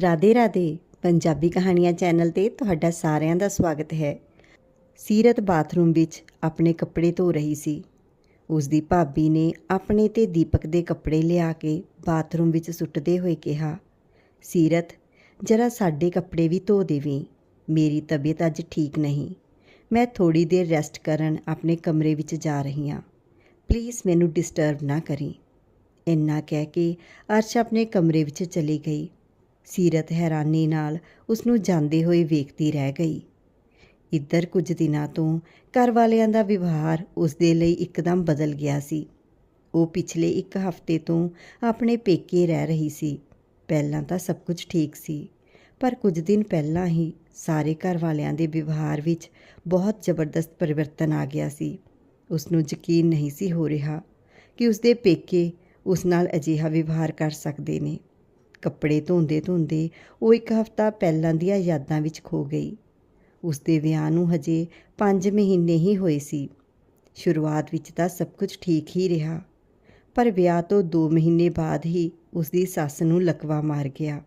ਰਾਧੇ ਰਾਧੇ, ਪੰਜਾਬੀ ਕਹਾਣੀਆਂ ਚੈਨਲ ਤੇ ਤੁਹਾਡਾ ਸਾਰਿਆਂ ਦਾ ਸਵਾਗਤ ਹੈ। ਸੀਰਤ ਬਾਥਰੂਮ ਵਿੱਚ ਆਪਣੇ ਕੱਪੜੇ ਧੋ ਰਹੀ ਸੀ। ਉਸ ਦੀ ਭਾਬੀ ਨੇ ਆਪਣੇ ਤੇ ਦੀਪਕ ਦੇ ਕੱਪੜੇ ਲਿਆ ਕੇ ਬਾਥਰੂਮ ਵਿੱਚ ਸੁੱਟਦੇ ਹੋਏ ਕਿਹਾ, ਸੀਰਤ, ਜਰਾ ਸਾਡੇ ਕੱਪੜੇ ਵੀ ਧੋ ਦੇਵੀਂ। ਮੇਰੀ ਤਬੀਅਤ ਅੱਜ ਠੀਕ ਨਹੀਂ। ਮੈਂ ਥੋੜੀ ਦੇਰ ਰੈਸਟ ਕਰਨ ਆਪਣੇ ਕਮਰੇ ਵਿੱਚ ਜਾ ਰਹੀ ਹਾਂ। ਪਲੀਜ਼ ਮੈਨੂੰ ਡਿਸਟਰਬ ਨਾ ਕਰੀ। ਇੰਨਾ ਕਹਿ ਕੇ ਅਰਸ਼ ਆਪਣੇ ਕਮਰੇ ਵਿੱਚ ਚਲੀ ਗਈ। ਸੀਰਤ ਹੈਰਾਨੀ ਨਾਲ ਉਸ ਨੂੰ ਜਾਂਦੇ ਹੋਏ ਵੇਖਦੀ ਰਹਿ ਗਈ। ਇੱਧਰ ਕੁਝ ਦਿਨਾਂ ਤੋਂ ਘਰ ਵਾਲਿਆਂ ਦਾ ਵਿਵਹਾਰ ਉਸ ਦੇ ਲਈ ਇੱਕਦਮ ਬਦਲ ਗਿਆ ਸੀ। ਉਹ ਪਿਛਲੇ ਇੱਕ ਹਫ਼ਤੇ ਤੋਂ ਆਪਣੇ ਪੇਕੇ ਰਹਿ ਰਹੀ ਸੀ। ਪਹਿਲਾਂ ਤਾਂ ਸਭ ਕੁਝ ਠੀਕ ਸੀ, ਪਰ ਕੁਝ ਦਿਨ ਪਹਿਲਾਂ ਹੀ ਸਾਰੇ ਘਰ ਵਾਲਿਆਂ ਦੇ ਵਿਵਹਾਰ ਵਿੱਚ ਬਹੁਤ ਜ਼ਬਰਦਸਤ ਪਰਿਵਰਤਨ ਆ ਗਿਆ ਸੀ। ਉਸ ਨੂੰ ਯਕੀਨ ਨਹੀਂ ਸੀ ਹੋ ਰਿਹਾ ਕਿ ਉਸ ਦੇ ਪੇਕੇ ਉਸ ਨਾਲ ਅਜਿਹਾ ਵਿਵਹਾਰ ਕਰ ਸਕਦੇ ਨੇ। ਕੱਪੜੇ ਧੋਂਦੇ ਧੋਂਦੇ ਉਹ ਇੱਕ ਹਫ਼ਤਾ ਪਹਿਲਾਂ ਦੀਆਂ ਯਾਦਾਂ ਵਿੱਚ ਖੋ ਗਈ। ਉਸ ਦੇ ਵਿਆਹ ਨੂੰ ਹਜੇ 5 ਮਹੀਨੇ ਹੀ ਹੋਏ ਸੀ। ਸ਼ੁਰੂਆਤ ਵਿੱਚ ਤਾਂ ਸਭ ਕੁਝ ਠੀਕ ਹੀ ਰਿਹਾ, ਪਰ ਵਿਆਹ ਤੋਂ 2 ਮਹੀਨੇ ਬਾਅਦ ਹੀ ਉਸ ਦੀ ਸੱਸ ਨੂੰ ਲਕਵਾ ਮਾਰ ਗਿਆ।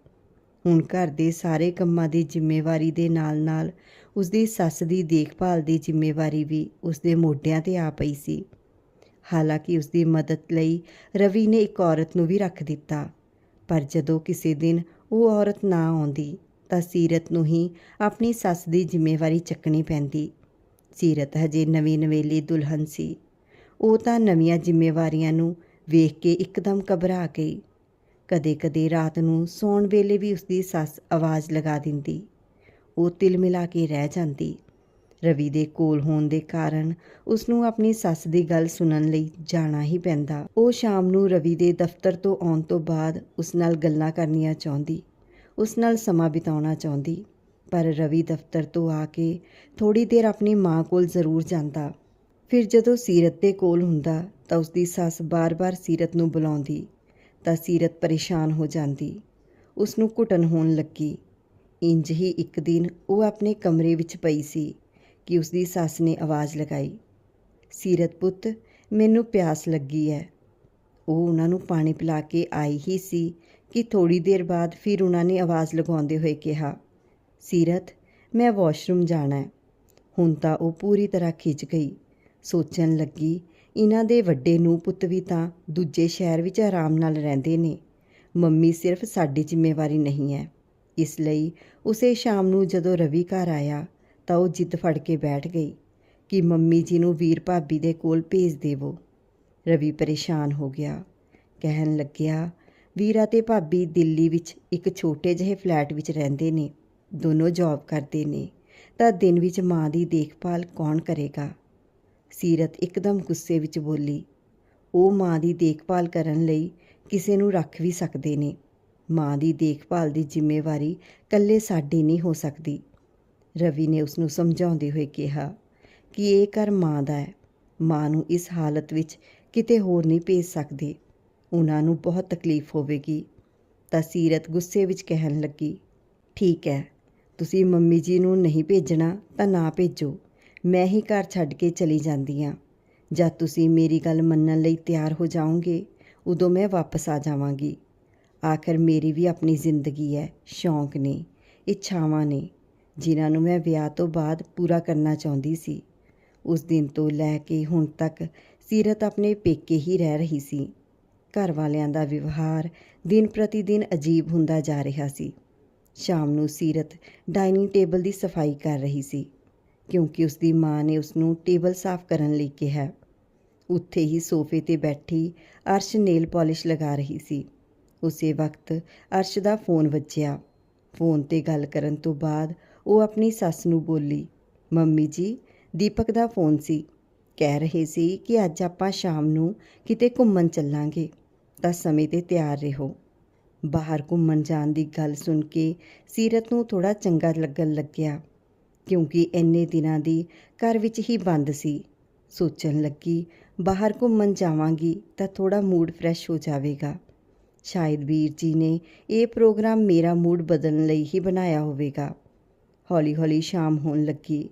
ਹੁਣ ਘਰ ਦੇ ਸਾਰੇ ਕੰਮਾਂ ਦੀ ਜ਼ਿੰਮੇਵਾਰੀ ਦੇ ਨਾਲ-ਨਾਲ ਉਸ ਦੀ ਸੱਸ ਦੀ ਦੇਖਭਾਲ ਦੀ ਜ਼ਿੰਮੇਵਾਰੀ ਵੀ ਉਸ ਦੇ ਮੋਢਿਆਂ ਤੇ ਆ ਪਈ ਸੀ। ਹਾਲਾਂਕਿ ਉਸ ਦੀ ਮਦਦ ਲਈ ਰਵੀ ਨੇ ਇੱਕ ਔਰਤ ਨੂੰ ਵੀ ਰੱਖ ਦਿੱਤਾ। ਪਰ ਜਦੋਂ ਕਿਸੇ ਦਿਨ ਉਹ ਔਰਤ ਨਾ ਆਉਂਦੀ, ਤਾਂ ਸੀਰਤ ਨੂੰ ਹੀ ਆਪਣੀ ਸੱਸ ਦੀ ਜ਼ਿੰਮੇਵਾਰੀ ਚੱਕਣੀ ਪੈਂਦੀ। ਸੀਰਤ ਹਜੇ ਨਵੀਂ ਨਵੇਲੀ ਦੁਲਹਨ ਸੀ। ਉਹ ਤਾਂ ਨਵੀਆਂ ਜ਼ਿੰਮੇਵਾਰੀਆਂ ਨੂੰ ਵੇਖ ਕੇ ਇੱਕਦਮ ਘਬਰਾ ਗਈ। ਕਦੇ-ਕਦੇ ਰਾਤ ਨੂੰ ਸੌਣ ਵੇਲੇ ਵੀ ਉਸਦੀ ਸੱਸ ਆਵਾਜ਼ ਲਗਾ ਦਿੰਦੀ। ਉਹ ਤਿਲ ਮਿਲਾ ਕੇ ਰਹਿ ਜਾਂਦੀ। ਰਵੀ ਦੇ ਕੋਲ ਹੋਣ ਦੇ ਕਾਰਨ ਉਸ ਨੂੰ ਆਪਣੀ ਸੱਸ ਦੀ ਗੱਲ ਸੁਣਨ ਲਈ ਜਾਣਾ ਹੀ ਪੈਂਦਾ। ਉਹ ਸ਼ਾਮ ਨੂੰ ਰਵੀ ਦੇ ਦਫ਼ਤਰ ਤੋਂ ਆਉਣ ਤੋਂ ਬਾਅਦ ਉਸ ਨਾਲ ਗੱਲਾਂ ਕਰਨੀਆਂ ਚਾਹੁੰਦੀ, ਉਸ ਨਾਲ ਸਮਾਂ ਬਿਤਾਉਣਾ ਚਾਹੁੰਦੀ, ਪਰ ਰਵੀ ਦਫ਼ਤਰ ਤੋਂ ਆ ਕੇ ਥੋੜੀ ਦੇਰ ਆਪਣੀ ਮਾਂ ਕੋਲ ਜ਼ਰੂਰ ਜਾਂਦਾ। ਫਿਰ ਜਦੋਂ ਸੀਰਤ ਦੇ ਕੋਲ ਹੁੰਦਾ ਤਾਂ ਉਸ ਦੀ ਸੱਸ ਬਾਰ-ਬਾਰ ਸੀਰਤ ਨੂੰ ਬੁਲਾਉਂਦੀ, ਤਾਂ ਸੀਰਤ ਪਰੇਸ਼ਾਨ ਹੋ ਜਾਂਦੀ। ਉਸ ਨੂੰ ਘੁਟਨ ਹੋਣ ਲੱਗੀ। ਇੰਜ ਹੀ ਇੱਕ ਦਿਨ ਉਹ ਆਪਣੇ ਕਮਰੇ ਵਿੱਚ ਪਈ ਸੀ। ਕਿ ਉਸ ਦੀ ਸੱਸ ਨੇ ਆਵਾਜ਼ ਲਗਾਈ, ਸੀਰਤ ਪੁੱਤ, ਮੈਨੂੰ ਪਿਆਸ ਲੱਗੀ ਹੈ ਉਹ ਉਹਨਾਂ ਨੂੰ ਪਾਣੀ ਪਿਲਾ ਕੇ ਆਈ ਹੀ ਸੀ ਕਿ ਥੋੜੀ ਦੇਰ ਬਾਅਦ ਫਿਰ ਉਹਨਾਂ ਨੇ ਆਵਾਜ਼ ਲਗਾਉਂਦੇ ਹੋਏ ਕਿਹਾ, ਸੀਰਤ, ਮੈਂ ਵਾਸ਼ਰੂਮ ਜਾਣਾ ਹੈ ਹੁਣ ਤਾਂ ਉਹ ਪੂਰੀ ਤਰ੍ਹਾਂ ਖਿੱਚ ਗਈ। ਸੋਚਣ ਲੱਗੀ, ਇਹਨਾਂ ਦੇ ਵੱਡੇ ਨੂੰ ਪੁੱਤ ਵੀ ਤਾਂ ਦੂਜੇ ਸ਼ਹਿਰ ਵਿੱਚ ਆਰਾਮ ਨਾਲ ਰਹਿੰਦੇ ਨੇ। ਮੰਮੀ ਸਿਰਫ ਸਾਡੀ ਜ਼ਿੰਮੇਵਾਰੀ ਨਹੀਂ ਹੈ ਇਸ ਲਈ ਉਸੇ ਸ਼ਾਮ ਨੂੰ ਜਦੋਂ ਰਵੀ ਘਰ ਆਇਆ ਤਾਂ ਉਹ ਜਿੱਦ ਫੜ ਕੇ ਬੈਠ ਗਈ ਕਿ ਮੰਮੀ ਜੀ ਨੂੰ ਵੀਰ ਭਾਬੀ ਦੇ ਕੋਲ ਭੇਜ ਦੇਵੋ। ਰਵੀ ਪਰੇਸ਼ਾਨ ਹੋ ਗਿਆ। ਕਹਿਣ ਲੱਗਿਆ, ਵੀਰਾ ਤੇ ਭਾਬੀ ਦਿੱਲੀ ਵਿੱਚ ਇੱਕ ਛੋਟੇ ਜਿਹੇ ਫਲੈਟ ਵਿੱਚ ਰਹਿੰਦੇ ਨੇ, ਦੋਨੋਂ ਜੌਬ ਕਰਦੇ ਨੇ, ਤਾਂ ਦਿਨ ਵਿੱਚ ਮਾਂ ਦੀ ਦੇਖਭਾਲ ਕੌਣ ਕਰੇਗਾ? ਸੀਰਤ ਇੱਕਦਮ ਗੁੱਸੇ ਵਿੱਚ ਬੋਲੀ, ਉਹ ਮਾਂ ਦੀ ਦੇਖਭਾਲ ਕਰਨ ਲਈ ਕਿਸੇ ਨੂੰ ਰੱਖ ਵੀ ਸਕਦੇ ਨੇ। ਮਾਂ ਦੀ ਦੇਖਭਾਲ ਦੀ ਜ਼ਿੰਮੇਵਾਰੀ ਇਕੱਲੇ ਸਾਡੀ ਨਹੀਂ ਹੋ ਸਕਦੀ। ਰਵੀ ਨੇ ਉਸ ਨੂੰ ਸਮਝਾਉਂਦੇ ਹੋਏ ਕਿਹਾ ਕਿ ਇਹ ਘਰ ਮਾਂ ਦਾ ਹੈ। ਮਾਂ ਨੂੰ ਇਸ ਹਾਲਤ ਵਿੱਚ ਕਿਤੇ ਹੋਰ ਨਹੀਂ ਭੇਜ ਸਕਦੇ। ਉਹਨਾਂ ਨੂੰ ਬਹੁਤ ਤਕਲੀਫ ਹੋਵੇਗੀ। ਤਾਂ ਸੀਰਤ ਗੁੱਸੇ ਵਿੱਚ ਕਹਿਣ ਲੱਗੀ, ਠੀਕ ਹੈ, ਤੁਸੀਂ ਮੰਮੀ ਜੀ ਨੂੰ ਨਹੀਂ ਭੇਜਣਾ ਤਾਂ ਨਾ ਭੇਜੋ। ਮੈਂ ਹੀ ਘਰ ਛੱਡ ਕੇ ਚਲੀ ਜਾਂਦੀ ਹਾਂ। ਜਦ ਤੁਸੀਂ ਮੇਰੀ ਗੱਲ ਮੰਨਣ ਲਈ ਤਿਆਰ ਹੋ ਜਾਓਗੇ, ਉਦੋਂ ਮੈਂ ਵਾਪਸ ਆ ਜਾਵਾਂਗੀ। ਆਖਰ ਮੇਰੀ ਵੀ ਆਪਣੀ ਜ਼ਿੰਦਗੀ ਹੈ। ਸ਼ੌਂਕ ਨੇ, ਇੱਛਾਵਾਂ ਨੇ। ਜਿਨ੍ਹਾਂ ਨੂੰ ਮੈਂ ਵਿਆਹ ਤੋਂ ਬਾਅਦ ਪੂਰਾ ਕਰਨਾ ਚਾਹੁੰਦੀ ਸੀ। ਉਸ ਦਿਨ ਤੋਂ ਲੈ ਕੇ ਹੁਣ ਤੱਕ ਸੀਰਤ ਆਪਣੇ ਪੇਕੇ ਹੀ ਰਹਿ ਰਹੀ ਸੀ। ਘਰ ਵਾਲਿਆਂ ਦਾ ਵਿਵਹਾਰ ਦਿਨ ਪ੍ਰਤੀ ਦਿਨ ਅਜੀਬ ਹੁੰਦਾ ਜਾ ਰਿਹਾ ਸੀ। ਸ਼ਾਮ ਨੂੰ ਸੀਰਤ ਡਾਈਨਿੰਗ ਟੇਬਲ ਦੀ ਸਫ਼ਾਈ ਕਰ ਰਹੀ ਸੀ, ਕਿਉਂਕਿ ਉਸ ਦੀ ਮਾਂ ਨੇ ਉਸ ਨੂੰ ਟੇਬਲ ਸਾਫ਼ ਕਰਨ ਲਈ ਕਿਹਾ। ਉੱਥੇ ਹੀ ਸੋਫੇ ਤੇ ਬੈਠੀ ਅਰਸ਼ ਨੇਲ ਪਾਲਿਸ਼ ਲਗਾ ਰਹੀ ਸੀ। ਉਸੇ ਵਕਤ ਅਰਸ਼ ਦਾ ਫੋਨ ਵੱਜਿਆ। ਫੋਨ ਤੇ ਗੱਲ ਕਰਨ ਤੋਂ ਬਾਅਦ ਉਹ ਆਪਣੀ ਸੱਸ ਨੂੰ ਬੋਲੀ, ਮੰਮੀ ਜੀ, ਦੀਪਕ ਦਾ ਫੋਨ ਸੀ। ਕਹਿ ਰਹੇ ਸੀ ਕਿ ਅੱਜ ਆਪਾਂ ਸ਼ਾਮ ਨੂੰ ਕਿਤੇ ਘੁੰਮਣ ਚੱਲਾਂਗੇ, ਤਾਂ ਸਮੇਂ ਤੇ ਤਿਆਰ ਰਹੋ। ਬਾਹਰ ਘੁੰਮਣ ਜਾਣ ਦੀ ਗੱਲ ਸੁਣ ਕੇ ਸੀਰਤ ਨੂੰ ਥੋੜਾ ਚੰਗਾ ਲੱਗਣ ਲੱਗਿਆ, ਕਿਉਂਕਿ ਇੰਨੇ ਦਿਨਾਂ ਦੀ ਘਰ ਵਿੱਚ ਹੀ ਬੰਦ ਸੀ। ਸੋਚਣ ਲੱਗੀ, ਬਾਹਰ ਘੁੰਮਣ ਜਾਵਾਂਗੀ ਤਾਂ ਥੋੜਾ ਮੂਡ ਫਰੈਸ਼ ਹੋ ਜਾਵੇਗਾ। ਸ਼ਾਇਦ ਵੀਰ ਜੀ ਨੇ ਇਹ ਪ੍ਰੋਗਰਾਮ ਮੇਰਾ ਮੂਡ ਬਦਲਣ ਲਈ ਹੀ ਬਣਾਇਆ ਹੋਵੇਗਾ। ਹੌਲੀ-ਹੌਲੀ ਸ਼ਾਮ ਹੋਣ ਲੱਗੀ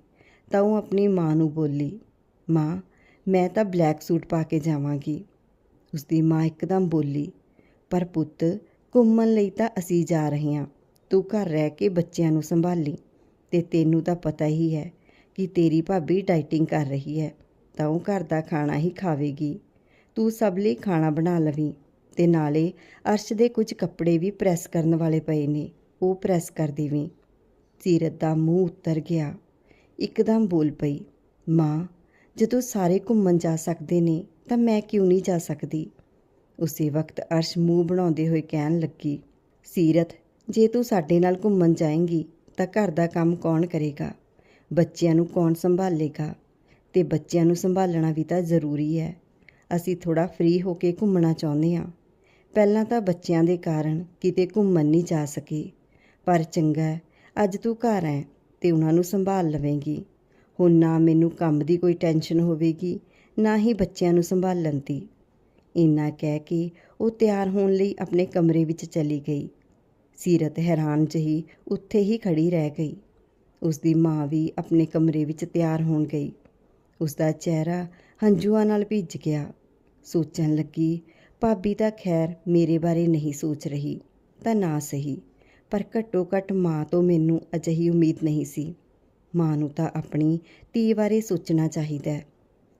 ਤਾਂ ਉਹ ਆਪਣੀ ਮਾਂ ਨੂੰ ਬੋਲੀ, ਮਾਂ, ਮੈਂ ਤਾਂ ਬਲੈਕ ਸੂਟ ਪਾ ਕੇ ਜਾਵਾਂਗੀ। ਉਸ ਦੀ ਮਾਂ ਇੱਕਦਮ ਬੋਲੀ, ਪਰ ਪੁੱਤ, ਘੁੰਮਣ ਲਈ ਤਾਂ ਅਸੀਂ ਜਾ ਰਹੇ ਹਾਂ। ਤੂੰ ਘਰ ਰਹਿ ਕੇ ਬੱਚਿਆਂ ਨੂੰ ਸੰਭਾਲੀ ਤੇ ਤੈਨੂੰ ਤਾਂ ਪਤਾ ਹੀ ਹੈ ਕਿ ਤੇਰੀ ਭਾਬੀ ਡਾਈਟਿੰਗ ਕਰ ਰਹੀ ਹੈ, ਤਾਂ ਉਹ ਘਰ ਦਾ ਖਾਣਾ ਹੀ ਖਾਵੇਗੀ। ਤੂੰ ਸਭ ਲਈ ਖਾਣਾ ਬਣਾ ਲਵੀਂ ਤੇ ਨਾਲੇ ਅਰਸ਼ ਦੇ ਕੁਝ ਕੱਪੜੇ ਵੀ ਪ੍ਰੈਸ ਕਰਨ ਵਾਲੇ ਪਏ ਨੇ, ਉਹ ਪ੍ਰੈਸ ਕਰ ਦੇਵੀਂ। ਸੀਰਤ ਦਾ ਮੂੰਹ ਉੱਤਰ ਗਿਆ। ਇੱਕਦਮ ਬੋਲ ਪਈ, ਮਾਂ, ਜਦੋਂ ਸਾਰੇ ਘੁੰਮਣ ਜਾ ਸਕਦੇ ਨੇ, ਤਾਂ ਮੈਂ ਕਿਉਂ ਨਹੀਂ ਜਾ ਸਕਦੀ? ਉਸੇ ਵਕਤ ਅਰਸ਼ ਮੂੰਹ ਬਣਾਉਂਦੇ ਹੋਏ ਕਹਿਣ ਲੱਗੀ, ਸੀਰਤ, ਜੇ ਤੂੰ ਸਾਡੇ ਨਾਲ ਘੁੰਮਣ ਜਾਏਂਗੀ, ਤਾਂ ਘਰ ਦਾ ਕੰਮ ਕੌਣ ਕਰੇਗਾ? ਬੱਚਿਆਂ ਨੂੰ ਕੌਣ ਸੰਭਾਲੇਗਾ? ਤੇ ਬੱਚਿਆਂ ਨੂੰ ਸੰਭਾਲਣਾ ਵੀ ਤਾਂ ਜ਼ਰੂਰੀ ਹੈ। ਅਸੀਂ ਥੋੜਾ ਫ੍ਰੀ ਹੋ ਕੇ ਘੁੰਮਣਾ ਚਾਹੁੰਦੇ ਹਾਂ। ਪਹਿਲਾਂ ਤਾਂ ਬੱਚਿਆਂ ਦੇ ਕਾਰਨ ਕਿਤੇ ਘੁੰਮਣ ਨਹੀਂ ਜਾ ਸਕੇ। ਪਰ ਚੰਗਾ ਅੱਜ ਤੂੰ ਘਰ ਹੈ ਤੇ ਉਹਨਾਂ ਨੂੰ ਸੰਭਾਲ ਲਵੇਂਗੀ। ਹੁਣ ਨਾ ਮੈਨੂੰ ਕੰਮ ਦੀ ਕੋਈ ਟੈਨਸ਼ਨ ਹੋਵੇਗੀ, ਨਾ ਹੀ ਬੱਚਿਆਂ ਨੂੰ ਸੰਭਾਲਣ ਦੀ। ਇੰਨਾ ਕਹਿ ਕੇ ਉਹ ਤਿਆਰ ਹੋਣ ਲਈ ਆਪਣੇ ਕਮਰੇ ਵਿੱਚ ਚਲੀ ਗਈ। ਸੀਰਤ ਹੈਰਾਨ ਜਹੀ ਉੱਥੇ ਹੀ ਖੜੀ ਰਹਿ ਗਈ। ਉਸ ਦੀ ਮਾਂ ਵੀ ਆਪਣੇ ਕਮਰੇ ਵਿੱਚ ਤਿਆਰ ਹੋਣ ਗਈ। ਉਸ ਦਾ ਚਿਹਰਾ ਹੰਝੂਆਂ ਨਾਲ ਭਿੱਜ ਗਿਆ। ਸੋਚਣ ਲੱਗੀ, ਭਾਬੀ ਤਾਂ ਖੈਰ ਮੇਰੇ ਬਾਰੇ ਨਹੀਂ ਸੋਚ ਰਹੀ, ਤਾਂ ਨਾ ਸਹੀ। ਪਰ ਘੱਟੋ ਘੱਟ ਮਾਂ ਤੋਂ ਮੈਨੂੰ ਅਜਿਹੀ ਉਮੀਦ ਨਹੀਂ ਸੀ। ਮਾਂ ਨੂੰ ਤਾਂ ਆਪਣੀ ਧੀ ਬਾਰੇ ਸੋਚਣਾ ਚਾਹੀਦਾ ਹੈ।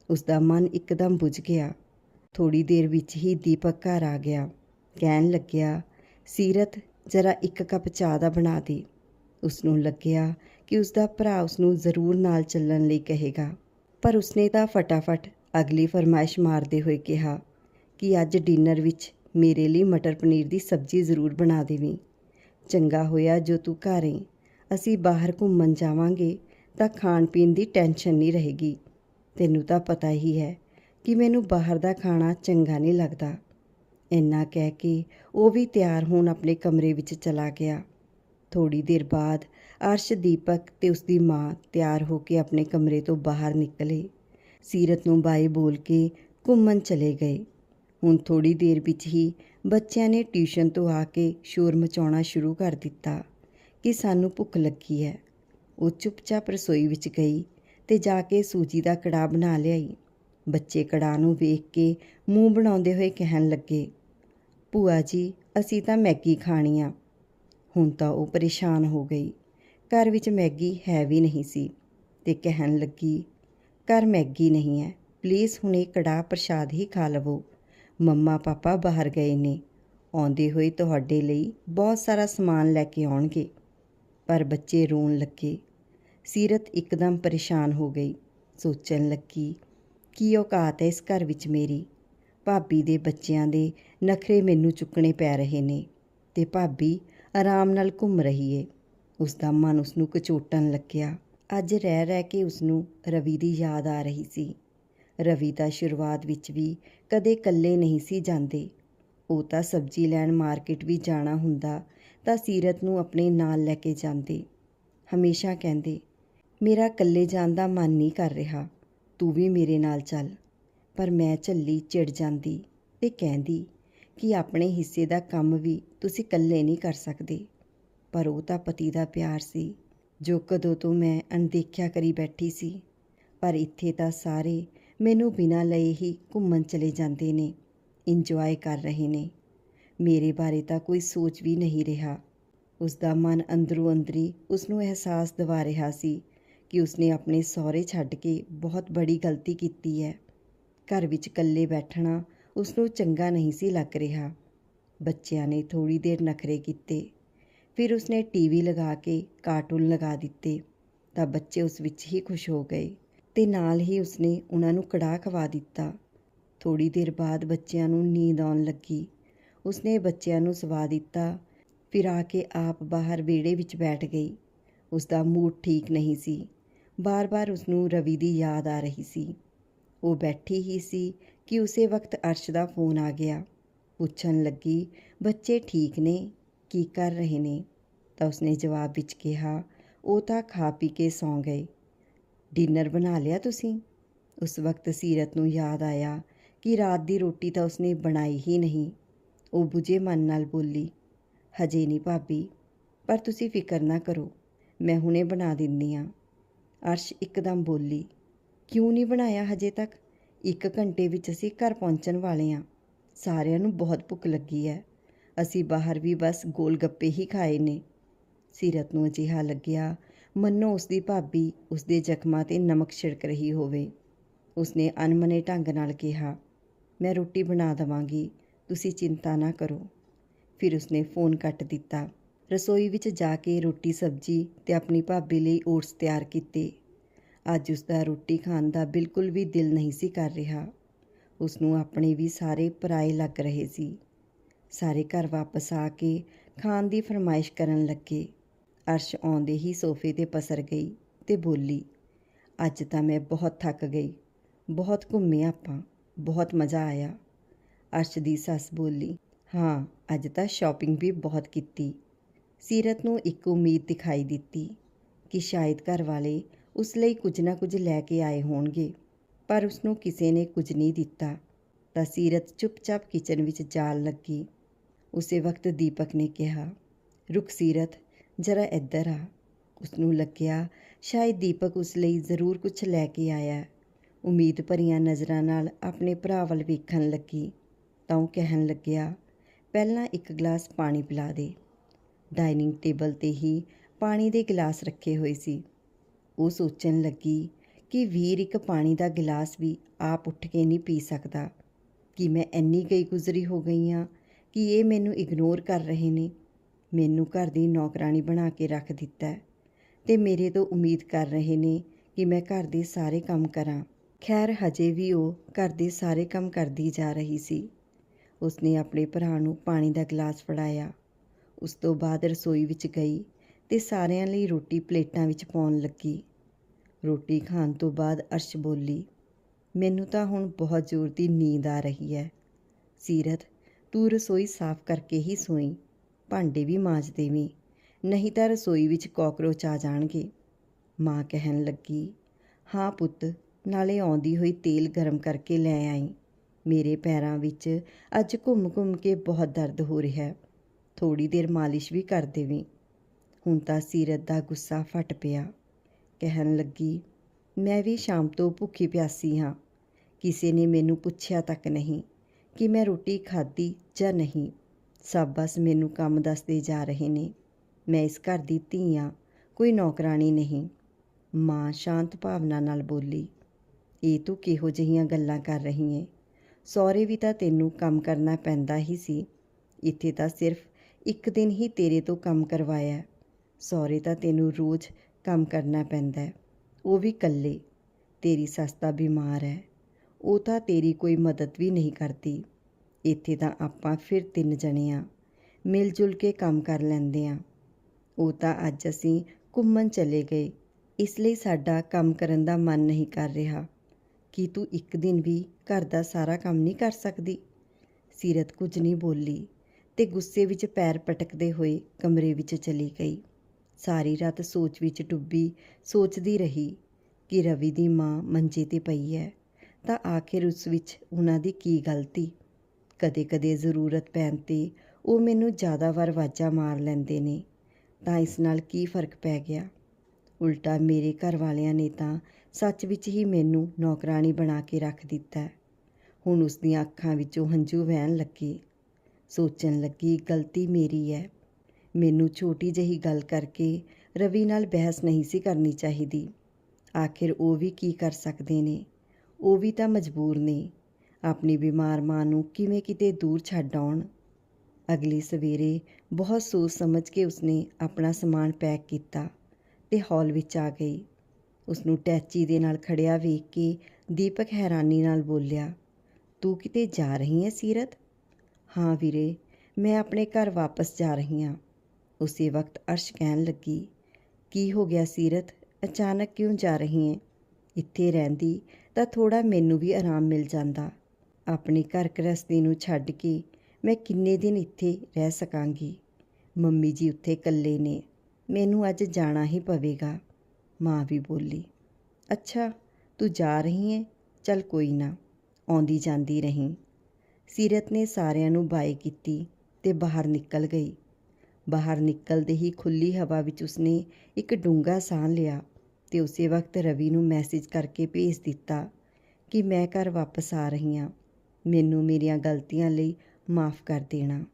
ਉਸ ਦਾ ਮਨ ਇੱਕਦਮ ਬੁਝ ਗਿਆ। ਥੋੜੀ ਦੇਰ ਵਿੱਚ ਹੀ ਦੀਪਕ ਘਰ ਆ ਗਿਆ। ਕਹਿਣ ਲੱਗਿਆ, ਸੀਰਤ, ਜਰਾ ਇੱਕ ਕੱਪ ਚਾਹ ਦਾ ਬਣਾ ਦੇ। ਉਸ ਨੂੰ ਲੱਗਿਆ ਕਿ ਉਸ ਦਾ ਭਰਾ ਉਸ ਨੂੰ ਜ਼ਰੂਰ ਨਾਲ ਚੱਲਣ ਲਈ ਕਹੇਗਾ। ਪਰ ਉਸਨੇ ਤਾਂ ਫਟਾਫਟ ਅਗਲੀ ਫਰਮਾਇਸ਼ ਮਾਰਦੇ ਹੋਏ ਕਿਹਾ ਕਿ ਅੱਜ ਡਿਨਰ ਵਿੱਚ ਮੇਰੇ ਲਈ ਮਟਰ ਪਨੀਰ ਦੀ ਸਬਜ਼ੀ ਜ਼ਰੂਰ ਬਣਾ ਦੇਵੀਂ। ਚੰਗਾ ਹੋਇਆ ਜੋ ਤੂੰ ਘਰ ਏ। ਅਸੀਂ ਬਾਹਰ ਘੁੰਮਣ ਜਾਵਾਂਗੇ ਤਾਂ ਖਾਣ ਪੀਣ ਦੀ ਟੈਨਸ਼ਨ ਨਹੀਂ ਰਹੇਗੀ। ਤੈਨੂੰ ਤਾਂ ਪਤਾ ਹੀ ਹੈ ਕਿ ਮੈਨੂੰ ਬਾਹਰ ਦਾ ਖਾਣਾ ਚੰਗਾ ਨਹੀਂ ਲੱਗਦਾ। ਇੰਨਾ ਕਹਿ ਕੇ ਉਹ ਵੀ ਤਿਆਰ ਹੋਣ ਆਪਣੇ ਕਮਰੇ ਵਿੱਚ ਚਲਾ ਗਿਆ। ਥੋੜੀ ਦੇਰ ਬਾਅਦ ਅਰਸ਼ ਦੀਪਕ ਤੇ ਉਸ ਦੀ ਮਾਂ ਤਿਆਰ ਹੋ ਕੇ ਆਪਣੇ ਕਮਰੇ ਤੋਂ ਬਾਹਰ ਨਿਕਲੇ। ਸੀਰਤ ਨੂੰ ਬਾਈ ਬੋਲ ਕੇ ਘੁੰਮਣ ਚਲੇ ਗਏ। ਹੁਣ ਥੋੜੀ ਦੇਰ ਵਿੱਚ ਹੀ ਬੱਚਿਆਂ ਨੇ ਟਿਊਸ਼ਨ ਤੋਂ ਆ ਕੇ ਸ਼ੋਰ ਮਚਾਉਣਾ ਸ਼ੁਰੂ ਕਰ ਦਿੱਤਾ ਕਿ ਸਾਨੂੰ ਭੁੱਖ ਲੱਗੀ ਹੈ। ਉਹ ਚੁੱਪਚਾਪ ਰਸੋਈ ਵਿੱਚ ਗਈ ਤੇ ਜਾ ਕੇ ਸੂਜੀ ਦਾ ਕੜਾਹ ਬਣਾ ਲਿਆਈ। ਬੱਚੇ ਕੜਾਹ ਨੂੰ ਵੇਖ ਕੇ ਮੂੰਹ ਬਣਾਉਂਦੇ ਹੋਏ ਕਹਿਣ ਲੱਗੇ, ਭੂਆ ਜੀ, ਅਸੀਂ ਤਾਂ ਮੈਗੀ ਖਾਣੀ ਆ। ਹੁਣ ਤਾਂ ਉਹ ਪਰੇਸ਼ਾਨ ਹੋ ਗਈ। ਘਰ ਵਿੱਚ ਮੈਗੀ ਹੈ ਵੀ ਨਹੀਂ ਸੀ ਤੇ ਕਹਿਣ ਲੱਗੀ, ਘਰ ਮੈਗੀ ਨਹੀਂ ਹੈ, ਪਲੀਜ਼ ਹੁਣ ਇਹ ਕੜਾਹ ਪ੍ਰਸ਼ਾਦ ਹੀ ਖਾ ਲਵੋ। ਮੰਮਾ ਪਾਪਾ ਬਾਹਰ ਗਏ ਨੇ। ਆਉਂਦੇ ਹੋਏ ਤੁਹਾਡੇ ਲਈ ਬਹੁਤ ਸਾਰਾ ਸਮਾਨ ਲੈ ਕੇ ਆਉਣਗੇ। ਪਰ ਬੱਚੇ ਰੋਣ ਲੱਗੇ। ਸੀਰਤ ਇੱਕਦਮ ਪਰੇਸ਼ਾਨ ਹੋ ਗਈ। ਸੋਚਣ ਲੱਗੀ, ਕੀ ਔਕਾਤ ਹੈ ਇਸ ਘਰ ਵਿੱਚ ਮੇਰੀ? ਭਾਬੀ ਦੇ ਬੱਚਿਆਂ ਦੇ ਨਖਰੇ ਮੈਨੂੰ ਚੁੱਕਣੇ ਪੈ ਰਹੇ ਨੇ ਤੇ ਭਾਬੀ ਆਰਾਮ ਨਾਲ ਘੁੰਮ ਰਹੀ ਏ। ਉਸ ਦਾ ਮਨ ਉਸ ਨੂੰ ਕਚੋਟਣ ਲੱਗਿਆ। ਅੱਜ ਰਹਿ ਰਹਿ ਕੇ ਉਸ ਨੂੰ ਰਵੀ ਦੀ ਯਾਦ ਆ ਰਹੀ ਸੀ। ਰਵੀ ਤਾਂ ਸ਼ੁਰੂਆਤ ਵਿੱਚ ਵੀ ਕਦੇ ਇਕੱਲੇ ਨਹੀਂ ਸੀ ਜਾਂਦੇ। ਉਹ ਤਾਂ ਸਬਜ਼ੀ ਲੈਣ ਮਾਰਕੀਟ ਵੀ ਜਾਣਾ ਹੁੰਦਾ ਤਾਂ ਸੀਰਤ ਨੂੰ ਆਪਣੇ ਨਾਲ ਲੈ ਕੇ ਜਾਂਦੇ। ਹਮੇਸ਼ਾ ਕਹਿੰਦੇ, ਮੇਰਾ ਇਕੱਲੇ ਜਾਣ ਦਾ ਮਨ ਨਹੀਂ ਕਰ ਰਿਹਾ। ਤੂੰ ਵੀ ਮੇਰੇ ਨਾਲ ਚੱਲ। ਪਰ ਮੈਂ ਝੱਲੀ ਚਿੜ ਜਾਂਦੀ ਤੇ ਕਹਿੰਦੀ ਕਿ ਆਪਣੇ ਹਿੱਸੇ ਦਾ ਕੰਮ ਵੀ ਤੁਸੀਂ ਇਕੱਲੇ ਨਹੀਂ ਕਰ ਸਕਦੇ। ਪਰ ਉਹ ਤਾਂ ਪਤੀ ਦਾ ਪਿਆਰ ਸੀ, ਜੋ ਕਦੋਂ ਤੋਂ ਮੈਂ ਅਣਦੇਖਿਆ ਕਰੀ ਬੈਠੀ ਸੀ। ਪਰ ਇੱਥੇ ਤਾਂ ਸਾਰੇ ਮੈਨੂੰ ਬਿਨਾਂ ਲਏ ਹੀ ਘੁੰਮਣ ਚਲੇ ਜਾਂਦੇ ਨੇ ਇੰਜੋਏ ਕਰ ਰਹੇ ਨੇ। ਮੇਰੇ ਬਾਰੇ ਤਾਂ ਕੋਈ ਸੋਚ ਵੀ ਨਹੀਂ ਰਿਹਾ। ਉਸ ਦਾ ਮਨ ਅੰਦਰੋਂ ਅੰਦਰੀ ਉਸ ਨੂੰ ਅਹਿਸਾਸ ਦਿਵਾ ਰਿਹਾ ਸੀ ਕਿ ਉਸਨੇ ਆਪਣੇ ਸਹੁਰੇ ਛੱਡ ਕੇ ਬਹੁਤ ਬੜੀ ਗਲਤੀ ਕੀਤੀ ਹੈ। ਘਰ ਵਿੱਚ ਇਕੱਲੇ ਬੈਠਣਾ ਉਸ ਨੂੰ ਚੰਗਾ ਨਹੀਂ ਸੀ ਲੱਗ ਰਿਹਾ। ਬੱਚਿਆਂ ਨੇ ਥੋੜੀ ਦੇਰ ਨਖਰੇ ਕੀਤੇ। ਫਿਰ ਉਸਨੇ ਟੀਵੀ ਲਗਾ ਕੇ ਕਾਰਟੂਨ ਲਗਾ ਦਿੱਤੇ ਤਾਂ ਬੱਚੇ ਉਸ ਵਿੱਚ ਹੀ ਖੁਸ਼ ਹੋ ਗਏ। ਤੇ ਨਾਲ ਹੀ ਉਸਨੇ ਉਹਨਾਂ ਨੂੰ ਕੜਾਹ ਖਵਾ ਦਿੱਤਾ। ਥੋੜੀ ਦੇਰ ਬਾਅਦ ਬੱਚਿਆਂ ਨੂੰ ਨੀਂਦ ਆਉਣ ਲੱਗੀ। ਉਸਨੇ ਬੱਚਿਆਂ ਨੂੰ ਸਵਾ ਦਿੱਤਾ, ਫਿਰ ਆ ਕੇ ਆਪ ਬਾਹਰ ਵਿਹੜੇ ਵਿੱਚ ਬੈਠ ਗਈ। ਉਸ ਦਾ ਮੂਡ ਠੀਕ ਨਹੀਂ ਸੀ। ਬਾਰ-ਬਾਰ ਉਸ ਨੂੰ ਰਵੀ ਦੀ ਯਾਦ ਆ ਰਹੀ ਸੀ। ਉਹ ਬੈਠੀ ਹੀ ਸੀ ਕਿ ਉਸੇ ਵਕਤ ਅਰਸ਼ ਦਾ ਫੋਨ ਆ ਗਿਆ। ਪੁੱਛਣ ਲੱਗੀ, ਬੱਚੇ ਠੀਕ ਨੇ? ਕੀ ਕਰ ਰਹੇ ਨੇ? ਤਾਂ ਉਸਨੇ ਜਵਾਬ ਵਿੱਚ ਕਿਹਾ, ਉਹ ਤਾਂ ਖਾ ਪੀ ਕੇ ਸੌਂ ਗਏ। ਡਿਨਰ ਬਣਾ ਲਿਆ ਤੁਸੀਂ? ਉਸ ਵਕਤ ਸੀਰਤ ਨੂੰ ਯਾਦ ਆਇਆ ਕਿ ਰਾਤ ਦੀ ਰੋਟੀ ਤਾਂ ਉਸਨੇ ਬਣਾਈ ਹੀ ਨਹੀਂ। ਉਹ ਬੁਝੇ ਮਨ ਨਾਲ ਬੋਲੀ, ਹਜੇ ਨਹੀਂ ਭਾਬੀ, ਪਰ ਤੁਸੀਂ ਫਿਕਰ ਨਾ ਕਰੋ, ਮੈਂ ਹੁਣੇ ਬਣਾ ਦਿੰਦੀ ਆ। ਅਰਸ਼ ਇੱਕਦਮ ਬੋਲੀ, ਕਿਉਂ ਨਹੀਂ ਬਣਾਇਆ ਹਜੇ ਤੱਕ? ਇੱਕ ਘੰਟੇ ਵਿੱਚ ਅਸੀਂ ਘਰ ਪਹੁੰਚਣ ਵਾਲੇ ਆ। ਸਾਰਿਆਂ ਨੂੰ ਬਹੁਤ ਭੁੱਖ ਲੱਗੀ ਹੈ। ਅਸੀਂ ਬਾਹਰ ਵੀ ਬਸ ਗੋਲ ਗੱਪੇ ਹੀ ਖਾਏ ਨੇ। ਸੀਰਤ ਨੂੰ ਅਜਿਹਾ ਲੱਗਿਆ ਮੰਨੋ ਉਸਦੀ ਭਾਬੀ ਉਸਦੇ ਜ਼ਖਮਾਂ ਤੇ ਨਮਕ ਛਿੜਕ ਰਹੀ ਹੋਵੇ। ਉਸਨੇ ਅਨਮਨੇ ਢੰਗ ਨਾਲ ਕਿਹਾ, ਮੈਂ ਰੋਟੀ ਬਣਾ ਦਵਾਂਗੀ, ਤੁਸੀਂ ਚਿੰਤਾ ਨਾ ਕਰੋ। ਫਿਰ ਉਸਨੇ ਫੋਨ ਕੱਟ ਦਿੱਤਾ। ਰਸੋਈ ਵਿੱਚ ਜਾ ਕੇ ਰੋਟੀ, ਸਬਜ਼ੀ ਤੇ ਆਪਣੀ ਭਾਬੀ ਲਈ ਓਟਸ ਤਿਆਰ ਕੀਤੇ। ਅੱਜ ਉਸਦਾ ਰੋਟੀ ਖਾਣ ਦਾ ਬਿਲਕੁਲ ਵੀ ਦਿਲ ਨਹੀਂ ਸੀ ਕਰ ਰਿਹਾ। ਉਸ ਨੂੰ ਆਪਣੇ ਵੀ ਸਾਰੇ ਪਰਾਏ ਲੱਗ ਰਹੇ ਸੀ। ਸਾਰੇ ਘਰ ਵਾਪਸ ਆ ਕੇ ਖਾਣ ਦੀ ਫਰਮਾਇਸ਼ ਕਰਨ ਲੱਗੇ। ਅਰਸ਼ ਆਉਂਦੇ ਹੀ ਸੋਫੇ ਤੇ ਪਸਰ ਗਈ ਤੇ ਬੋਲੀ, ਅੱਜ ਤਾਂ ਮੈਂ ਬਹੁਤ ਥੱਕ ਗਈ, ਬਹੁਤ ਘੁੰਮੇ ਆਪਾਂ, ਬਹੁਤ ਮਜ਼ਾ ਆਇਆ। ਅਰਸ਼ ਦੀ ਸੱਸ ਬੋਲੀ, ਹਾਂ, ਅੱਜ ਤਾਂ ਸ਼ਾਪਿੰਗ ਵੀ ਬਹੁਤ ਕੀਤੀ। ਸੀਰਤ ਨੂੰ ਇੱਕ ਉਮੀਦ ਦਿਖਾਈ ਦਿੱਤੀ ਕਿ ਸ਼ਾਇਦ ਘਰ ਵਾਲੇ ਉਸ ਲਈ ਕੁਝ ਨਾ ਕੁਝ ਲੈ ਕੇ ਆਏ ਹੋਣਗੇ, ਪਰ ਉਸ ਨੂੰ ਕਿਸੇ ਨੇ ਕੁਝ ਨਹੀਂ ਦਿੱਤਾ। ਤਾਂ ਸੀਰਤ ਚੁੱਪਚਾਪ ਕਿਚਨ ਵਿੱਚ ਜਾਣ ਲੱਗੀ। ਉਸੇ ਵਕਤ ਦੀਪਕ ਨੇ ਕਿਹਾ, ਰੁਕ ਸੀਰਤ ਜਰਾ ਇੱਧਰ ਆ। ਉਸ ਨੂੰ ਲੱਗਿਆ ਸ਼ਾਇਦ ਦੀਪਕ ਉਸ ਲਈ ਜ਼ਰੂਰ ਕੁਝ ਲੈ ਕੇ ਆਇਆ। ਉਮੀਦ ਭਰੀਆਂ ਨਜ਼ਰਾਂ ਨਾਲ ਆਪਣੇ ਭਰਾ ਵੱਲ ਵੇਖਣ ਲੱਗੀ। ਤਾਂ ਉਹ ਕਹਿਣ ਲੱਗਿਆ, ਪਹਿਲਾਂ ਇੱਕ ਗਲਾਸ ਪਾਣੀ ਪਿਲਾ ਦੇ। ਡਾਈਨਿੰਗ ਟੇਬਲ ਤੇ ਹੀ ਪਾਣੀ ਦੇ ਗਲਾਸ ਰੱਖੇ ਹੋਏ ਸੀ। ਉਹ ਸੋਚਣ ਲੱਗੀ ਕਿ ਵੀਰ ਇੱਕ ਪਾਣੀ ਦਾ ਗਲਾਸ ਵੀ ਆਪ ਉੱਠ ਕੇ ਨਹੀਂ ਪੀ ਸਕਦਾ। ਕਿ ਮੈਂ ਇੰਨੀ ਗਈ ਗੁਜ਼ਰੀ ਹੋ ਗਈ ਹਾਂ ਕਿ ਇਹ ਮੈਨੂੰ ਇਗਨੋਰ ਕਰ ਰਹੇ ਨੇ? ਮੈਨੂੰ ਘਰ ਦੀ ਨੌਕਰਾਨੀ ਬਣਾ ਕੇ ਰੱਖ ਦਿੱਤਾ ਹੈ ਤੇ ਮੇਰੇ ਤੋਂ ਉਮੀਦ ਕਰ ਰਹੇ ਨੇ ਕਿ ਮੈਂ ਘਰ ਦੇ ਸਾਰੇ ਕੰਮ ਕਰਾਂ। ਖੈਰ, ਹਜੇ ਵੀ ਉਹ ਘਰ ਦੇ ਸਾਰੇ ਕੰਮ ਕਰਦੀ ਜਾ ਰਹੀ ਸੀ। ਉਸਨੇ ਆਪਣੇ ਭਰਾ ਨੂੰ ਪਾਣੀ ਦਾ ਗਲਾਸ ਫੜਾਇਆ। ਉਸ ਤੋਂ ਬਾਅਦ ਰਸੋਈ ਵਿੱਚ ਗਈ ਤੇ ਸਾਰਿਆਂ ਲਈ ਰੋਟੀ ਪਲੇਟਾਂ ਵਿੱਚ ਪਾਉਣ ਲੱਗੀ। ਰੋਟੀ ਖਾਣ ਤੋਂ ਬਾਅਦ ਅਰਸ਼ ਬੋਲੀ, ਮੈਨੂੰ ਤਾਂ ਹੁਣ ਬਹੁਤ ਜ਼ੋਰ ਦੀ ਨੀਂਦ ਆ ਰਹੀ ਹੈ। ਸੀਰਤ, ਤੂੰ ਰਸੋਈ ਸਾਫ਼ ਕਰਕੇ ਹੀ ਸੋਈ ਭਾਂਡੇ ਵੀ ਮਾਂਜ ਦੇਵੀਂ ਨਹੀਂ ਤਾਂ ਰਸੋਈ ਵਿੱਚ ਕਾਕਰੋਚ ਆ ਜਾਣਗੇ। ਮਾਂ ਕਹਿਣ ਲੱਗੀ, ਹਾਂ ਪੁੱਤ, ਨਾਲੇ ਆਉਂਦੀ ਹੋਈ ਤੇਲ ਗਰਮ ਕਰਕੇ ਲੈ ਆਈ। ਮੇਰੇ ਪੈਰਾਂ ਵਿੱਚ ਅੱਜ ਘੁੰਮ-ਘੁੰਮ ਕੇ ਬਹੁਤ ਦਰਦ ਹੋ ਰਿਹਾ ਹੈ। ਥੋੜੀ ਦੇਰ ਮਾਲਿਸ਼ ਵੀ ਕਰ ਦੇਵੀਂ। ਹੁਣ ਤਾਂ ਸੀਰਤ ਦਾ ਗੁੱਸਾ ਫਟ ਪਿਆ। ਕਹਿਣ ਲੱਗੀ, ਮੈਂ ਵੀ ਸ਼ਾਮ ਤੋਂ ਭੁੱਖੀ ਪਿਆਸੀ ਹਾਂ। ਕਿਸੇ ਨੇ ਮੈਨੂੰ ਪੁੱਛਿਆ ਤੱਕ ਨਹੀਂ ਕਿ ਮੈਂ ਰੋਟੀ ਖਾਧੀ ਜਾਂ ਨਹੀਂ। ਸਭ ਬਸ ਮੈਨੂੰ ਕੰਮ ਦੱਸਦੇ ਜਾ ਰਹੇ ਨੇ। ਮੈਂ ਇਸ ਘਰ ਦੀ ਧੀ ਹਾਂ ਕੋਈ ਨੌਕਰਾਨੀ ਨਹੀਂ। ਮਾਂ ਸ਼ਾਂਤ ਭਾਵਨਾ ਨਾਲ ਬੋਲੀ, ਇਹ ਤੂੰ ਕਿਹੋ ਜਿਹੀਆਂ ਗੱਲਾਂ ਕਰ ਰਹੀ ਏ? ਸਹੁਰੇ ਵੀ ਤਾਂ ਤੈਨੂੰ ਕੰਮ ਕਰਨਾ ਪੈਂਦਾ ਹੀ ਸੀ। ਇੱਥੇ ਤਾਂ ਸਿਰਫ ਇੱਕ ਦਿਨ ਹੀ ਤੇਰੇ ਤੋਂ ਕੰਮ ਕਰਵਾਇਆ। ਸਹੁਰੇ ਤਾਂ ਤੈਨੂੰ ਰੋਜ਼ ਕੰਮ ਕਰਨਾ ਪੈਂਦਾ ਉਹ ਵੀ ਇਕੱਲੇ। ਤੇਰੀ ਸੱਸ ਤਾਂ ਬਿਮਾਰ ਹੈ। ਉਹ ਤਾਂ ਤੇਰੀ ਕੋਈ ਮਦਦ ਵੀ ਨਹੀਂ ਕਰਦੀ। ਇੱਥੇ ਤਾਂ ਆਪਾਂ ਫਿਰ ਤਿੰਨ ਜਣੇ ਆ। ਮਿਲ ਜੁਲ ਕੇ ਕੰਮ ਕਰ ਲੈਂਦੇ ਆ। ਉਹ ਤਾਂ ਅੱਜ ਅਸੀਂ ਘੁੰਮਣ ਚਲੇ ਗਏ। ਇਸ ਲਈ ਸਾਡਾ ਕੰਮ ਕਰਨ ਦਾ ਮਨ ਨਹੀਂ ਕਰ ਰਿਹਾ। ਕੀ ਤੂੰ ਇੱਕ ਦਿਨ ਵੀ ਘਰ ਦਾ ਸਾਰਾ ਕੰਮ ਨਹੀਂ ਕਰ ਸਕਦੀ? ਸੀਰਤ ਕੁਝ ਨਹੀਂ ਬੋਲੀ ਤੇ ਗੁੱਸੇ ਵਿੱਚ ਪੈਰ ਪਟਕਦੇ ਹੋਏ ਕਮਰੇ ਵਿੱਚ ਚਲੀ ਗਈ। ਸਾਰੀ ਰਾਤ ਸੋਚ ਵਿੱਚ ਡੁੱਬੀ ਸੋਚਦੀ ਰਹੀ ਕਿ ਰਵੀ ਦੀ ਮਾਂ ਮੰਜੇ ਤੇ ਪਈ ਹੈ। ਤਾਂ ਆਖਿਰ ਉਸ ਵਿੱਚ ਉਹਨਾਂ ਦੀ ਕੀ ਗਲਤੀ? ਕਦੇ-ਕਦੇ ਜ਼ਰੂਰਤ ਪੈਣ ਤੇ ਉਹ ਮੈਨੂੰ ਜ਼ਿਆਦਾ ਵਾਰ ਵਾਜਾਂ ਮਾਰ ਲੈਂਦੇ ਨੇ। ਤਾਂ ਇਸ ਨਾਲ ਕੀ ਫ਼ਰਕ ਪੈ ਗਿਆ? ਉਲਟਾ ਮੇਰੇ ਘਰ ਵਾਲਿਆਂ ਨੇ ਤਾਂ ਸੱਚ ਵਿੱਚ ਹੀ ਮੈਨੂੰ ਨੌਕਰਾਨੀ ਬਣਾ ਕੇ ਰੱਖ ਦਿੱਤਾ। ਹੁਣ ਉਸ ਦੀਆਂ ਅੱਖਾਂ ਵਿੱਚੋਂ ਹੰਝੂ ਵਹਿਣ ਲੱਗੇ। ਸੋਚਣ ਲੱਗੀ, ਗਲਤੀ ਮੇਰੀ ਹੈ ਮੈਨੂੰ ਛੋਟੀ ਜਿਹੀ ਗੱਲ ਕਰਕੇ ਰਵੀ ਨਾਲ ਬਹਿਸ ਨਹੀਂ ਸੀ ਕਰਨੀ ਚਾਹੀਦੀ। ਆਖਿਰ ਉਹ ਵੀ ਕੀ ਕਰ ਸਕਦੇ ਨੇ? ਉਹ ਵੀ ਤਾਂ ਮਜਬੂਰ ਨੇ। ਆਪਣੀ ਬਿਮਾਰ ਮਾਂ ਨੂੰ ਕਿਵੇਂ ਕਿਤੇ ਦੂਰ ਛੱਡ ਆਉਣ। ਅਗਲੀ ਸਵੇਰੇ ਬਹੁਤ ਸੋਚ ਸਮਝ ਕੇ ਉਸਨੇ ਆਪਣਾ ਸਮਾਨ ਪੈਕ ਕੀਤਾ ਤੇ ਹਾਲ ਵਿੱਚ ਆ ਗਈ। ਉਸ ਨੂੰ ਟੈਚੀ ਦੇ ਨਾਲ ਖੜਿਆ ਵੇਖ ਕੇ ਦੀਪਕ ਹੈਰਾਨੀ ਨਾਲ ਬੋਲਿਆ, ਤੂੰ ਕਿਤੇ ਜਾ ਰਹੀ ਹੈ ਸੀਰਤ? ਹਾਂ ਵੀਰੇ, ਮੈਂ ਆਪਣੇ ਘਰ ਵਾਪਸ ਜਾ ਰਹੀ ਹਾਂ ਉਸੇ ਵਕਤ ਅਰਸ਼ ਕਹਿਣ ਲੱਗੀ, ਕੀ ਹੋ ਗਿਆ ਸੀਰਤ? ਅਚਾਨਕ ਕਿਉਂ ਜਾ ਰਹੀ ਹੈ ਇੱਥੇ ਰਹਿੰਦੀ ਤਾਂ ਥੋੜਾ ਮੈਨੂੰ ਵੀ ਆਰਾਮ ਮਿਲ ਜਾਂਦਾ। ਆਪਣੀ ਘਰ ਗ੍ਰਸਤੀ ਨੂੰ ਛੱਡ ਕੇ ਮੈਂ ਕਿੰਨੇ ਦਿਨ ਇੱਥੇ ਰਹਿ ਸਕਾਂਗੀ? ਮੰਮੀ ਜੀ ਉੱਥੇ ਇਕੱਲੇ ਨੇ। ਮੈਨੂੰ ਅੱਜ ਜਾਣਾ ਹੀ ਪਵੇਗਾ। ਮਾਂ ਵੀ ਬੋਲੀ, ਅੱਛਾ, ਤੂੰ ਜਾ ਰਹੀ ਹੈ ਚੱਲ ਕੋਈ ਨਾ। ਆਉਂਦੀ ਜਾਂਦੀ ਰਹੀ। ਸੀਰਤ ਨੇ ਸਾਰਿਆਂ ਨੂੰ ਬਾਏ ਕੀਤੀ ਤੇ ਬਾਹਰ ਨਿਕਲ ਗਈ। ਬਾਹਰ ਨਿਕਲਦੇ ਹੀ ਖੁੱਲੀ ਹਵਾ ਵਿੱਚ ਉਸਨੇ ਇੱਕ ਡੂੰਘਾ ਸਾਹ ਲਿਆ ਤੇ ਉਸੇ ਵਕਤ ਰਵੀ ਨੂੰ ਮੈਸੇਜ ਕਰਕੇ ਭੇਜ ਦਿੱਤਾ ਕਿ ਮੈਂ ਘਰ ਵਾਪਸ ਆ ਰਹੀ ਹਾਂ ਮੈਨੂੰ ਮੇਰੀਆਂ ਗਲਤੀਆਂ ਲਈ ਮਾਫ ਕਰ ਦੇਣਾ।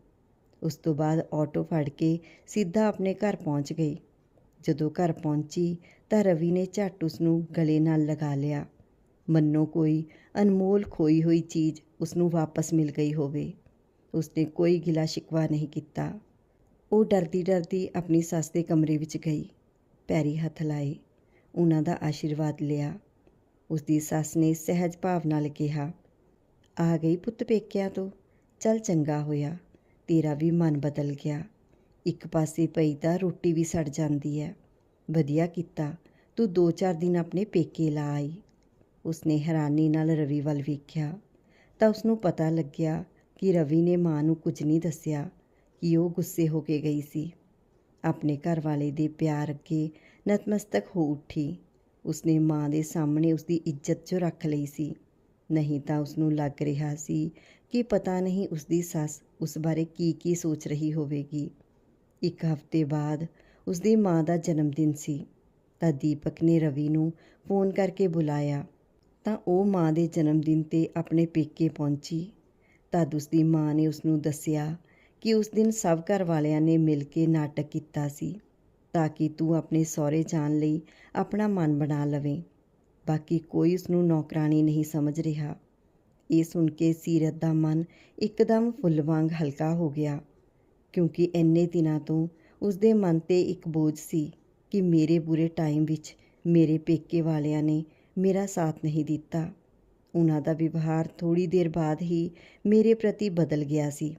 ਉਸ ਤੋਂ ਬਾਅਦ ਆਟੋ ਫੜ ਕੇ ਸਿੱਧਾ ਆਪਣੇ ਘਰ ਪਹੁੰਚ ਗਈ। ਜਦੋਂ ਘਰ ਪਹੁੰਚੀ ਤਾਂ ਰਵੀ ਨੇ ਝੱਟ ਉਸ ਨੂੰ ਗਲੇ ਨਾਲ ਲਗਾ ਲਿਆ। ਮੰਨੋ ਕੋਈ ਅਨਮੋਲ ਖੋਈ ਹੋਈ ਚੀਜ਼ ਉਸ ਨੂੰ ਵਾਪਸ ਮਿਲ ਗਈ ਹੋਵੇ। ਉਸਨੇ ਕੋਈ ਗਿਲਾ ਸ਼ਿਕਵਾ ਨਹੀਂ ਕੀਤਾ। ਉਹ ਡਰਦੀ ਡਰਦੀ ਆਪਣੀ ਸੱਸ ਦੇ ਕਮਰੇ ਵਿੱਚ ਗਈ। ਪੈਰੀ ਹੱਥ ਲਾਏ। ਉਹਨਾਂ ਦਾ ਆਸ਼ੀਰਵਾਦ ਲਿਆ। ਉਸਦੀ ਸੱਸ ਨੇ ਸਹਿਜ ਭਾਵ ਨਾਲ ਕਿਹਾ ਆ ਗਈ ਪੁੱਤ ਪੇਕਿਆਂ ਤੋਂ। ਚੱਲ ਚੰਗਾ ਹੋਇਆ, ਤੇਰਾ ਵੀ ਮਨ ਬਦਲ ਗਿਆ। ਇੱਕ ਪਾਸੇ ਪਈ ਤਾਂ ਰੋਟੀ ਵੀ ਸੜ ਜਾਂਦੀ ਹੈ ਵਧੀਆ ਕੀਤਾ, ਤੂੰ ਦੋ ਚਾਰ ਦਿਨ ਆਪਣੇ ਪੇਕੇ ਲਾ ਆਈ। ਉਸਨੇ ਹੈਰਾਨੀ ਨਾਲ ਰਵੀ ਵੱਲ ਵੇਖਿਆ। ਤਾਂ ਉਸਨੂੰ ਪਤਾ ਲੱਗਿਆ ਕਿ ਰਵੀ ਨੇ ਮਾਂ ਨੂੰ ਕੁਝ ਨਹੀਂ ਦੱਸਿਆ ਕਿ ਉਹ ਗੁੱਸੇ ਹੋ ਕੇ ਗਈ ਸੀ। ਆਪਣੇ ਘਰ ਵਾਲੇ ਦੇ ਪਿਆਰ ਅੱਗੇ ਨਤਮਸਤਕ ਹੋ ਉੱਠੀ। ਉਸਨੇ ਮਾਂ ਦੇ ਸਾਹਮਣੇ ਉਸਦੀ ਇੱਜ਼ਤ ਜੋ ਰੱਖ ਲਈ ਸੀ। ਨਹੀਂ ਤਾਂ ਉਸਨੂੰ ਲੱਗ ਰਿਹਾ ਸੀ ਕਿ ਪਤਾ ਨਹੀਂ ਉਸਦੀ ਸੱਸ ਉਸ ਬਾਰੇ ਕੀ ਕੀ ਸੋਚ ਰਹੀ ਹੋਵੇਗੀ। ਇੱਕ ਹਫ਼ਤੇ ਬਾਅਦ ਉਸਦੀ ਮਾਂ ਦਾ ਜਨਮ ਦਿਨ ਸੀ ਤਾਂ ਦੀਪਕ ਨੇ ਰਵੀ ਨੂੰ ਫੋਨ ਕਰਕੇ ਬੁਲਾਇਆ ਤਾਂ ਉਹ ਮਾਂ ਦੇ ਜਨਮ ਦਿਨ ਤੇ ਆਪਣੇ ਪੇਕੇ ਪਹੁੰਚੀ। ਤਦ ਉਸਦੀ ਮਾਂ ਨੇ ਉਸ ਨੂੰ ਦੱਸਿਆ ਕਿ ਉਸ ਦਿਨ ਸਭ ਘਰ ਵਾਲਿਆਂ ਨੇ ਮਿਲ ਕੇ ਨਾਟਕ ਕੀਤਾ ਸੀ ਤਾਂ ਕਿ ਤੂੰ ਆਪਣੇ ਸਹੁਰੇ ਜਾਣ ਲਈ ਆਪਣਾ ਮਨ ਬਣਾ ਲਵੇਂ। ਬਾਕੀ ਕੋਈ ਉਸ ਨੂੰ ਨੌਕਰਾਨੀ ਨਹੀਂ ਸਮਝ ਰਿਹਾ। ਇਹ ਸੁਣ ਕੇ ਸੀਰਤ ਦਾ ਮਨ ਇੱਕਦਮ ਫੁੱਲ ਵਾਂਗ ਹਲਕਾ ਹੋ ਗਿਆ, ਕਿਉਂਕਿ ਇੰਨੇ ਦਿਨਾਂ ਤੋਂ ਉਸ ਦੇ ਮਨ ਤੇ ਇੱਕ ਬੋਝ ਸੀ ਕਿ ਮੇਰੇ ਬੁਰੇ ਟਾਈਮ ਵਿੱਚ ਮੇਰੇ ਪੇਕੇ ਵਾਲਿਆਂ ਨੇ ਮੇਰਾ ਸਾਥ ਨਹੀਂ ਦਿੱਤਾ। ਉਹਨਾਂ ਦਾ ਵਿਵਹਾਰ ਥੋੜੀ ਦੇਰ ਬਾਅਦ ਹੀ ਮੇਰੇ ਪ੍ਰਤੀ ਬਦਲ ਗਿਆ ਸੀ,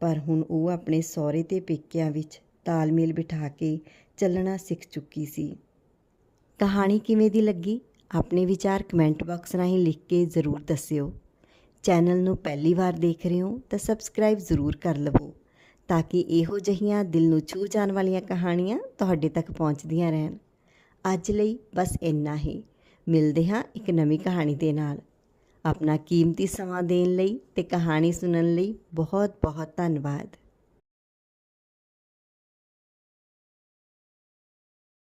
ਪਰ ਹੁਣ ਉਹ ਆਪਣੇ ਸਹੁਰੇ ਤੇ ਪੇਕਿਆਂ ਵਿੱਚ ਤਾਲਮੇਲ ਬਿਠਾ ਕੇ ਚੱਲਣਾ ਸਿੱਖ ਚੁੱਕੀ ਸੀ। ਕਹਾਣੀ ਕਿਵੇਂ ਦੀ ਲੱਗੀ? ਆਪਣੇ ਵਿਚਾਰ ਕਮੈਂਟ ਬਾਕਸ ਰਾਹੀਂ ਲਿਖ ਕੇ ਜ਼ਰੂਰ ਦੱਸਿਓ। ਚੈਨਲ ਨੂੰ ਪਹਿਲੀ ਵਾਰ ਦੇਖ ਰਹੇ ਹੋ ਤਾਂ ਸਬਸਕ੍ਰਾਈਬ ਜ਼ਰੂਰ ਕਰ ਲਵੋ ਤਾਂ ਕਿ ਇਹੋ ਜਿਹੀਆਂ ਦਿਲ ਨੂੰ ਛੂਹ ਜਾਣ ਵਾਲੀਆਂ ਕਹਾਣੀਆਂ ਤੁਹਾਡੇ ਤੱਕ ਪਹੁੰਚਦੀਆਂ ਰਹਿਣ। ਅੱਜ ਲਈ ਬਸ ਇੰਨਾ ਹੀ। ਮਿਲਦੇ ਹਾਂ ਇੱਕ ਨਵੀਂ ਕਹਾਣੀ ਦੇ ਨਾਲ। ਆਪਣਾ ਕੀਮਤੀ ਸਮਾਂ ਦੇਣ ਲਈ ਤੇ ਕਹਾਣੀ ਸੁਣਨ ਲਈ ਬਹੁਤ ਬਹੁਤ ਧੰਨਵਾਦ।